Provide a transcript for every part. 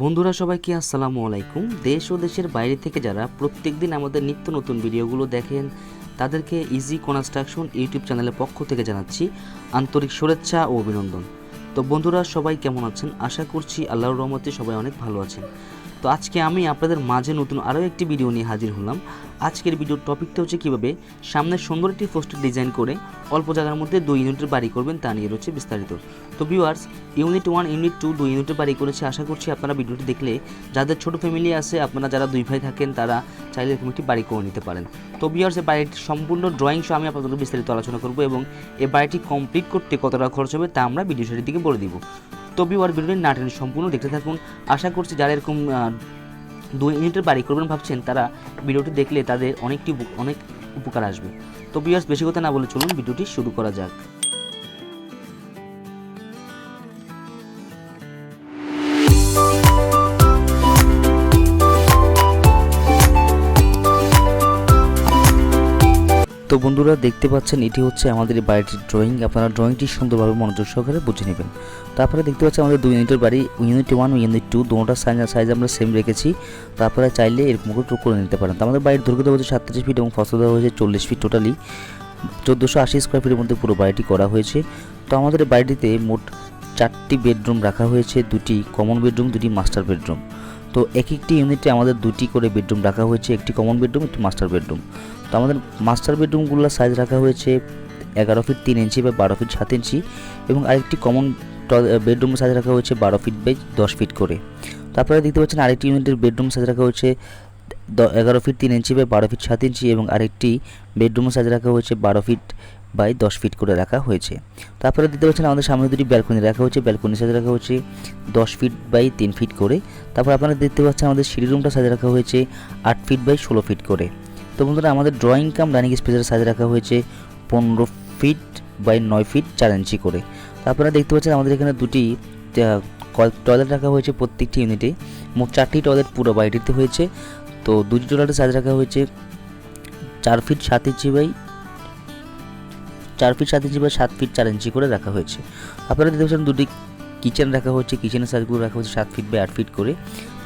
বন্ধুরা সবাইকে আসসালামু আলাইকুম। দেশ ও দেশের বাইরে থেকে যারা প্রত্যেক দিন আমাদের নিত্য নতুন ভিডিওগুলো দেখেন, তাদেরকে ইজি কনস্ট্রাকশন ইউটিউব চ্যানেলের পক্ষ থেকে জানাচ্ছি আন্তরিক শুভেচ্ছা ও অভিনন্দন। তো বন্ধুরা, সবাই কেমন আছেন? আশা করছি আল্লাহর রহমতে সবাই অনেক ভালো আছেন। তো আজকে আমি আপনাদের মাঝে নতুন আরও একটি ভিডিও নিয়ে হাজির হলাম। আজকের ভিডিওর টপিকটা হচ্ছে কীভাবে সামনে সুন্দর একটি পোস্টার ডিজাইন করে অল্প জায়গার মধ্যে দুই ইউনিটের বাড়ি করবেন তা নিয়ে রয়েছে বিস্তারিত। তো viewers, unit one, unit two, দুই ইউনিটের বাড়ি করেছে আশা করছি আপনারা ভিডিওটি দেখলে যাদের ছোট ফ্যামিলি আছে, আপনারা যারা দুই ভাই থাকেন, তারা চাইলে এরকম একটি বাড়ি করে নিতে পারেন। তো ভিউয়ার্স, এই বাড়িটির সম্পূর্ণ ড্রয়িং সহ আমি আপনাদের বিস্তারিত আলোচনা করব এবং এই বাড়িটি কমপ্লিট করতে কত টাকা খরচ হবে তা আমরা ভিডিও সেটির দিকে বলে দিব। তো ভিউয়ার ভিডিওটি না টেনে সম্পূর্ণ দেখতে থাকুন। আশা করছি যারা এরকম দুই ইউনিটের বাড়ি করবেন ভাবছেন, তারা ভিডিওটি দেখলে তাদের অনেকটি অনেক উপকার আসবে। তো বিয়ার্স বেশি কথা না বলে চলুন, ভিডিওটি শুরু করা যাক। তো বন্ধুরা দেখতে পাচ্ছেন, এটি হচ্ছে আমাদের বাড়িটির ড্রয়িং আপনারা ড্রয়িংটি সুন্দরভাবে মনোযোগ সহকারে বুঝে নেবেন। তারপরে দেখতে পাচ্ছেন আমাদের দুই ইউনিটের বাড়ি ইউনিট ওয়ান ইউনিট টু দুটোটার সাইজ সাইজ আমরা সেম রেখেছি। তারপরে চাইলে এরকম করে করে নিতে পারেন। তো আমাদের বাড়ির দৈর্ঘ্য দেওয়া হচ্ছে সাতত্রিশ ফিট এবং ফসল দেওয়া হয়েছে চল্লিশ ফিট টোটালি চোদ্দোশো আশি স্কোয়ার ফিটের মধ্যে পুরো বাড়িটি করা হয়েছে। তো আমাদের বাড়িটিতে মোট চারটি বেডরুম রাখা হয়েছে, দুটি কমন বেডরুম দুটি মাস্টার বেডরুম তো এক একটি ইউনিটে আমাদের দুটি করে বেডরুম রাখা হয়েছে, একটি কমন বেডরুম, একটি মাস্টার বেডরুম। তো আমাদের মাস্টার বেডরুমগুলোর সাইজ রাখা হয়েছে এগারো ফিট তিন ইঞ্চি বা বারো ফিট সাত ইঞ্চি এবং আরেকটি কমন বেডরুমের সাইজ রাখা হয়েছে বারো ফিট বাই দশ ফিট করে। তারপরে দেখতে পাচ্ছেন আরেকটি ইউনিটের বেডরুম সাইজ রাখা হয়েছে এগারো ফিট তিন ইঞ্চি বাই বারো ফিট সাত ইঞ্চি এবং আরেকটি বেডরুমের সাইজ রাখা হয়েছে বারো ফিট বাই দশ ফিট করে রাখা হয়েছে। তারপরে দেখতে পাচ্ছেন আমাদের সামনে দুটি ব্যালকনি রাখা হয়েছে ব্যালকনির সাইজ রাখা হয়েছে দশ ফিট বাই তিন ফিট করে। তারপর আপনারা দেখতে পাচ্ছেন আমাদের সিঁড়ি রুমটা সাজে রাখা হয়েছে আট ফিট বাই ষোলো ফিট করে। তো বন্ধুরা, আমাদের ড্রয়িং কাম ডাইনিং স্পেসের সাজে রাখা হয়েছে পনেরো ফিট বাই নয় ফিট চার ইঞ্চি করে। তারপরে দেখতে পাচ্ছেন আমাদের এখানে দুটি টয়লেট রাখা হয়েছে প্রত্যেকটি ইউনিটে মোট চারটি টয়লেট পুরো বাড়িটিতে হয়েছে। তো দুটি টয়লেটের সাইজ রাখা হয়েছে চার ফিট সাত ইঞ্চি বাই চার ফিট সাত ইঞ্চি বা সাত ফিট চার ইঞ্চি করে রাখা হয়েছে। আপনারা দেখতে পাচ্ছেন দুটি কিচেন রাখা হয়েছে কিচেনের সাইজগুলো রাখা হয়েছে সাত ফিট বাই আট ফিট করে।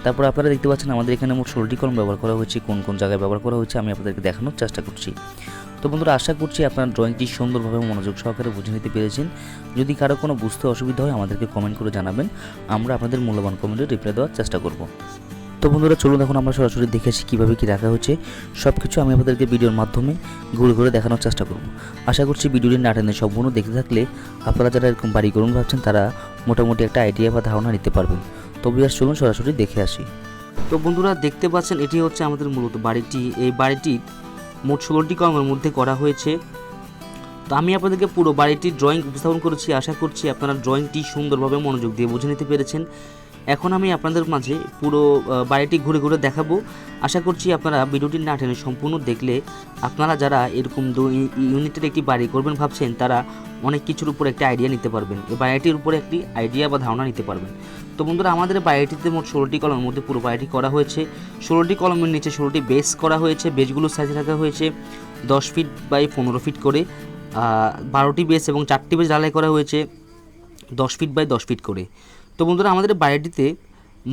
তারপর আপনারা দেখতে পাচ্ছেন আমাদের এখানে মোট ষোলোটি কলম ব্যবহার করা হয়েছে, কোন কোন জায়গায় ব্যবহার করা হয়েছে আমি আপনাদেরকে দেখানোর চেষ্টা করছি। তো বন্ধুরা, আশা করছি আপনার ড্রয়িংটি সুন্দরভাবে মনোযোগ সহকারে বুঝে নিতে পেরেছেন। যদি কারও কোনো বুঝতে অসুবিধা হয় আমাদেরকে কমেন্ট করে জানাবেন, আমরা আপনাদের মূল্যবান কমেন্টে রিপ্লাই দেওয়ার চেষ্টা করব। তো বন্ধুরা, চলুন এখন আমরা সরাসরি দেখে আসি কীভাবে কী রাখা হচ্ছে। সব কিছু আমি আপনাদেরকে ভিডিওর মাধ্যমে ঘুরে ঘুরে দেখানোর চেষ্টা করব। আশা করছি ভিডিওটি না টেনে সম্পূর্ণ দেখতে থাকলে আপনারা যারা এরকম বাড়ি করুন ভাবছেন, তারা মোটামুটি একটা আইডিয়া বা ধারণা নিতে পারবেন। তো বিয়াস, চলুন সরাসরি দেখে আসি। তো বন্ধুরা, দেখতে পাচ্ছেন, এটি হচ্ছে আমাদের মূলত বাড়িটি। এই বাড়িটি মোট ষোলোটি কর্মের মধ্যে করা হয়েছে। তো আমি আপনাদেরকে পুরো বাড়িটির ড্রয়িং উপস্থাপন করেছি। আশা করছি আপনারা ড্রয়িংটি সুন্দরভাবে মনোযোগ দিয়ে বুঝে নিতে পেরেছেন। এখন আমি আপনাদের মাঝে পুরো বাড়িটি ঘুরে ঘুরে দেখাবো। আশা করছি আপনারা ভিডিওটি না টেনে সম্পূর্ণ দেখলে আপনারা যারা এরকম ইউনিটের একটি বাড়ি করবেন ভাবছেন, তারা অনেক কিছুর উপর একটা আইডিয়া নিতে পারবেন। এই বাড়িটির উপরে একটি আইডিয়া বা ধারণা নিতে পারবেন। তো বন্ধুরা, আমাদের বাড়িটিতে মোট ষোলোটি কলমের মধ্যে পুরো বাড়িটি করা হয়েছে। ষোলোটি কলমের নিচে ষোলোটি বেস করা হয়েছে। বেসগুলোর সাইজ রাখা হয়েছে, দশ ফিট বাই পনেরো ফিট করে। বারোটি বেস এবং চারটি বেস ঢালাই করা হয়েছে, দশ ফিট বাই দশ ফিট করে। তো বন্ধুরা, আমাদের বাড়িটিতে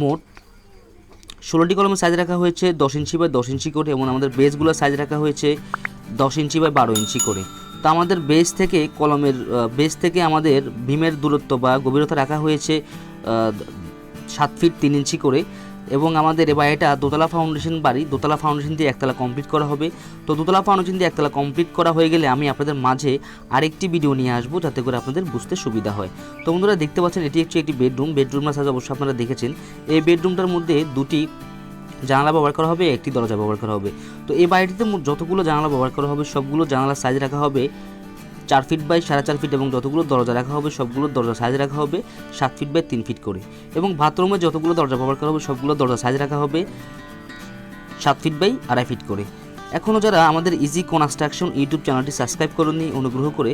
মোট ষোলোটি কলমের সাইজ রাখা হয়েছে, দশ ইঞ্চি বাই দশ ইঞ্চি করে এবং আমাদের বেসগুলোর সাইজ রাখা হয়েছে দশ ইঞ্চি বাই বারো ইঞ্চি করে। তো আমাদের বেস থেকে কলমের বেস থেকে আমাদের ভীমের দূরত্ব বা গভীরতা রাখা হয়েছে সাত ফিট তিন ইঞ্চি করে। এবং আমাদের এবার এটা দোতলা ফাউন্ডেশন বাড়ি। দোতলা ফাউন্ডেশন দিয়ে একতলা কমপ্লিট করা হবে। তো দোতলা ফাউন্ডেশন দিয়ে একতলা কমপ্লিট করা হয়ে গেলে আমি আপনাদের মাঝে আরেকটি ভিডিও নিয়ে আসব, যাতে করে আপনাদের বুঝতে সুবিধা হয়। তো বন্ধুরা, দেখতে পাচ্ছেন, এটি হচ্ছে একটি বেডরুম বেডরুমের সাথে অবশ্যই আপনারা দেখেছেন। এই বেডরুমটার মধ্যে দুটি জানালা ব্যবহার করা হবে, একটি দরজা ব্যবহার করা হবে। তো এই বাড়িটিতে যতগুলো জানালা ব্যবহার করা হবে, সবগুলো জানালার সাইজ রাখা হবে চার ফিট বাই সাড়ে চার ফিট এবং যতগুলো দরজা রাখা হবে, সবগুলো দরজা সাইজ রাখা হবে সাত ফিট বাই তিন ফিট করে। এবং বাথরুমে যতগুলো দরজা ব্যবহার করা হবে, সবগুলো দরজা সাইজ রাখা হবে সাত ফিট বাই আড়াই ফিট করে। এখনও যারা আমাদের ইজি কনস্ট্রাকশন ইউটিউব চ্যানেলটি সাবস্ক্রাইব করেননি, অনুগ্রহ করে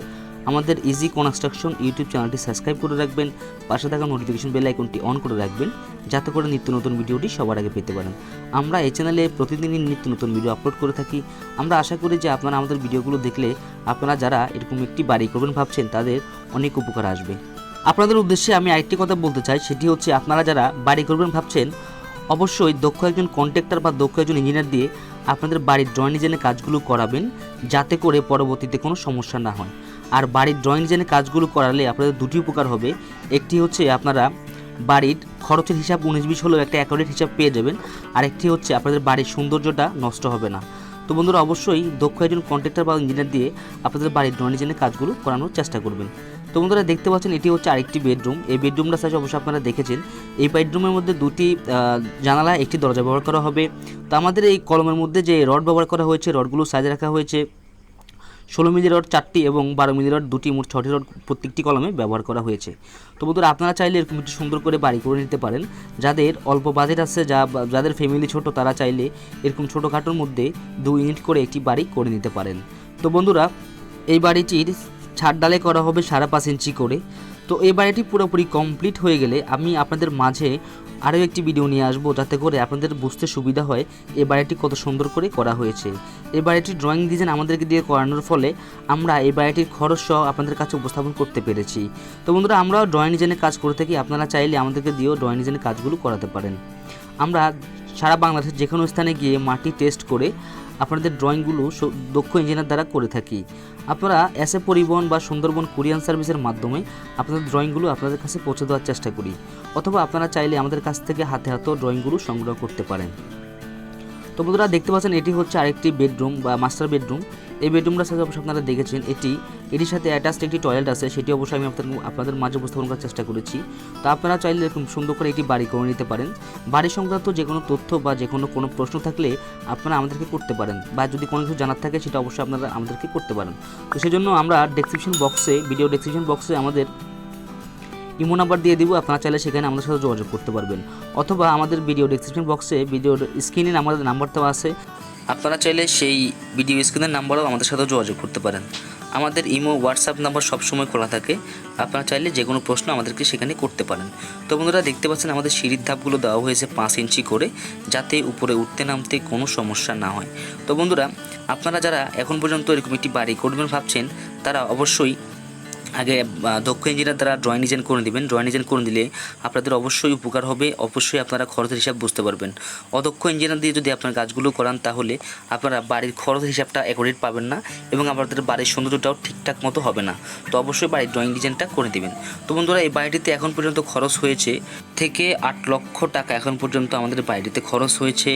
আমাদের ইজি কনস্ট্রাকশন ইউটিউব চ্যানেলটি সাবস্ক্রাইব করে রাখবেন, পাশে থাকা নোটিফিকেশন বেল আইকনটি অন করে রাখবেন, যাতে করে নিত্য নতুন ভিডিওটি সবার আগে পেতে পারেন। আমরা এই চ্যানেলে প্রতিদিনই নিত্য নতুন ভিডিও আপলোড করে থাকি। আমরা আশা করি যে আপনারা আমাদের ভিডিওগুলো দেখলে আপনারা যারা এরকম একটি বাড়ি করবেন ভাবছেন, তাদের অনেক উপকার আসবে। আপনাদের উদ্দেশ্যে আমি আরেকটি কথা বলতে চাই, সেটি হচ্ছে আপনারা যারা বাড়ি করবেন ভাবছেন, অবশ্যই দক্ষ একজন কন্ট্রাক্টর বা দক্ষ একজন ইঞ্জিনিয়ার দিয়ে আপনাদের বাড়ির ড্রয়িং ডিজাইনের কাজগুলো করাবেন যাতে করে পরবর্তীতে কোনো সমস্যা না হয়। আর বাড়ির ড্রয়িং ডিজাইনের কাজগুলো করালে আপনাদের দুটি উপকার হবে। একটি হচ্ছে আপনারা বাড়ির খরচের হিসাব উনিশ বিশ হলেও একটা অ্যাকাউন্টের হিসাব পেয়ে যাবেন। আর একটি হচ্ছে আপনাদের বাড়ির সৌন্দর্যটা নষ্ট হবে না। তো বন্ধুরা, অবশ্যই দক্ষ একজন কন্ট্রাক্টর বা ইঞ্জিনিয়ার দিয়ে আপনাদের বাড়ির ডিজাইনের কাজগুলো করানোর চেষ্টা করবেন। তো বন্ধুরা, দেখতে পাচ্ছেন, এটি হচ্ছে আরেকটি বেডরুম এই বেডরুমটা সাইজ অবশ্যই আপনারা দেখেছেন। এই বেডরুমের মধ্যে দুটি জানালা একটি দরজা ব্যবহার করা হবে। তো আমাদের এই কলমের মধ্যে যে রড ব্যবহার করা হয়েছে রডগুলো সাইজ রাখা হয়েছে। ষোলো মিলি রড চারটি এবং বারো মিলি রড দুটি, মোট ছটি রড প্রত্যেকটি কলমে ব্যবহার করা হয়েছে। তো বন্ধুরা, আপনারা চাইলে এরকম একটি সুন্দর করে বাড়ি করে নিতে পারেন। যাদের অল্প বাজেট আছে, যা যাদের ফ্যামিলি ছোট, তারা চাইলে এরকম ছোটোখাটোর মধ্যে দু ইউনিট করে একটি বাড়ি করে নিতে পারেন। তো বন্ধুরা, এই বাড়িটির ছাদ ডালে করা হবে সাড়ে পাঁচ ইঞ্চি করে। তো এই বাড়িটি পুরোপুরি কমপ্লিট হয়ে গেলে আমি আপনাদের মাঝে আরও একটি ভিডিও নিয়ে আসব, যাতে করে আপনাদের বুঝতে সুবিধা হয় এই বাড়িটি কত সুন্দর করে করা হয়েছে। এই বাড়িটির ড্রয়িং ডিজাইন আমাদেরকে দিয়ে করানোর ফলে আমরা এই বাড়িটির খরচ সহ আপনাদের কাছে উপস্থাপন করতে পেরেছি। তো বন্ধুরা, আমরাও ড্রয়িং ডিজাইনের কাজ করে থাকি, আপনারা চাইলে আমাদেরকে দিয়েও ড্রয়িং ডিজাইনের কাজগুলো করাতে পারেন। আমরা সারা বাংলাদেশের যে কোনো স্থানে গিয়ে মাটি টেস্ট করে আপনাদের ড্রয়িংগুলো দক্ষ ইঞ্জিনিয়ার দ্বারা করে থাকি। আপনারা এস এ পরিবহন বা সুন্দরবন কুরিয়ান সার্ভিসের মাধ্যমে আপনাদের ড্রয়িংগুলো আপনাদের কাছে পৌঁছে দেওয়ার চেষ্টা করি, অথবা আপনারা চাইলে আমাদের কাছ থেকে হাতে হাতেও ড্রয়িংগুলো সংগ্রহ করতে পারেন। তো বন্ধুরা, দেখতে পাচ্ছেন এটি হচ্ছে আরেকটি বেডরুম বা মাস্টার বেডরুম। এই বেডরুমটা সাথে অবশ্যই আপনারা দেখেছেন, এটি, এটির সাথে অ্যাটাচড একটি টয়লেট আছে, সেটি অবশ্যই আমি আপনাদের আপনাদের মাঝে উপস্থাপন করার চেষ্টা করেছি। তো আপনারা চাইলে এরকম সুন্দর করে একটি বাড়ি করে নিতে পারেন। বাড়ি সংক্রান্ত যে কোনো তথ্য বা যে কোনো কোনো প্রশ্ন থাকলে আপনারা আমাদেরকে করতে পারেন বা যদি কোনো কিছু জানার থাকে, সেটা অবশ্যই আপনারা আমাদেরকে করতে পারেন। তো সেজন্য আমরা ডেসক্রিপশন বক্সে ভিডিও ডেসক্রিপশন বক্সে আমাদের ইমো নাম্বার দিয়ে দিব, আপনারা চাইলে সেখানে আমাদের সাথে যোগাযোগ করতে পারবেন। অথবা আমাদের ভিডিও ডেসক্রিপশন বক্সে ভিডিও স্ক্রিনে আমাদের নাম্বার দেওয়া আছে। আপনারা চাইলে সেই ভিডিও স্ক্রিনের নাম্বারও আমাদের সাথে যোগাযোগ করতে পারেন। আমাদের ইমো হোয়াটসঅ্যাপ নাম্বার সবসময় খোলা থাকে। আপনারা চাইলে যে কোনো প্রশ্ন আমাদেরকে সেখানে করতে পারেন। তো বন্ধুরা, দেখতে পাচ্ছেন আমাদের সিঁড়ির ধাপগুলো দেওয়া হয়েছে পাঁচ ইঞ্চি করে, যাতে উপরে উঠতে নামতে কোনো সমস্যা না হয়। তো বন্ধুরা, আপনারা যারা এখন পর্যন্ত এরকম একটি বাড়ি করবেন ভাবছেন, তারা অবশ্যই আগে দক্ষ ইঞ্জিনিয়ার দ্বারা ড্রয়িং ডিজাইন করে দিবেন। ড্রয়িং ডিজাইন করে দিলে আপনাদের অবশ্যই উপকার হবে, অবশ্যই আপনারা খরচের হিসাব বুঝতে পারবেন। অদক্ষ ইঞ্জিনিয়ার দিয়ে যদি আপনার কাজগুলো করান, তাহলে আপনারা বাড়ির খরচের হিসাবটা অ্যাকোরেট পাবেন না এবং আপনাদের বাড়ির সৌন্দর্যটাও ঠিকঠাক মতো হবে না। তো অবশ্যই বাড়ির ড্রয়িং ডিজাইনটা করে দিবেন। তো বন্ধুরা, এই বাড়িটিতে এখন পর্যন্ত খরচ হয়েছে থেকে আট লক্ষ টাকা এখন পর্যন্ত আমাদের বাড়িটিতে খরচ হয়েছে।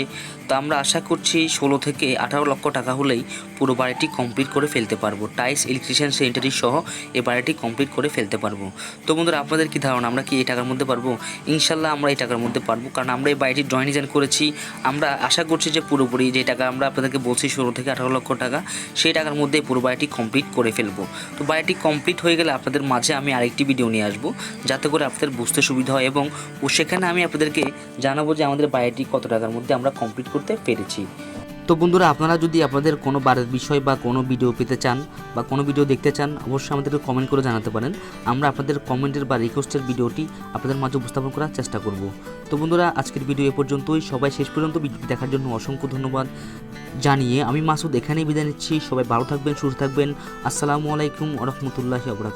তো আমরা আশা করছি ষোলো থেকে আঠারো লক্ষ টাকা হলেই পুরো বাড়িটি কমপ্লিট করে ফেলতে পারব। টাইস ইলেকট্রিশিয়ান সেন্টারি সহ এই বাড়িটি কমপ্লিট করে ফেলতে পারব। তো বন্ধুরা, আপনাদের কি ধারণা? আমরা কি এই টাকার মধ্যে পারব? ইনশাল্লাহ আমরা এই টাকার মধ্যে পারব। কারণ আমরা এই বাড়িটি ড্রয়িং ডিজাইন করেছি, আমরা আশা করছি যে পুরোপুরি যে টাকা আমরা আপনাদেরকে বলছি, ষোলো থেকে আঠারো লক্ষ টাকা, সেই টাকার মধ্যে পুরো বাড়িটি কমপ্লিট করে ফেলব। তো বাড়িটি কমপ্লিট হয়ে গেলে আপনাদের মাঝে আমি আরেকটি ভিডিও নিয়ে আসব, যাতে করে আপনাদের বুঝতে সুবিধা হয় এবং সেখানে আমি আপনাদেরকে জানাব যে আমাদের বাড়িটি কত টাকার মধ্যে আমরা কমপ্লিট করতে পেরেছি। তো বন্ধুরা, আপনারা যদি আপনাদের কোনো বারের বিষয় বা কোনো ভিডিও পেতে চান বা কোনো ভিডিও দেখতে চান, অবশ্যই আমাদেরকে কমেন্ট করে জানাতে পারেন। আমরা আপনাদের কমেন্টের বা রিকোয়েস্টের ভিডিওটি আপনাদের মাঝে উপস্থাপন করার চেষ্টা করব। তো বন্ধুরা, আজকের ভিডিও এ পর্যন্তই। সবাই শেষ পর্যন্ত ভিডিওটি দেখার জন্য অসংখ্য ধন্যবাদ জানিয়ে আমি মাসুদ এখানেই বিদায় নিচ্ছি। সবাই ভালো থাকবেন, সুস্থ থাকবেন। আসসালামু আলাইকুম রহমতুল্লাহি আবরাক